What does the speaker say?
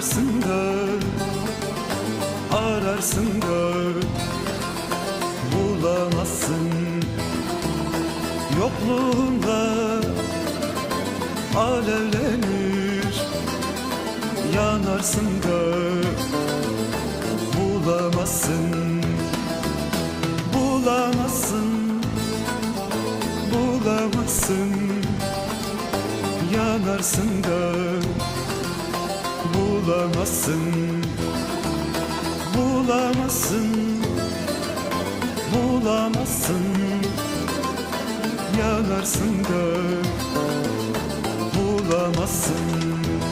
ararsın da Ararsın da. Bulamazsın Yokluğunda Alevlenir Yanarsın da. Bulamazsın Bulamazsın Bulamazsın Yanarsın da bulamazsın. Bulamazsın. Bulamazsın. Yanarsın da. Bulamazsın.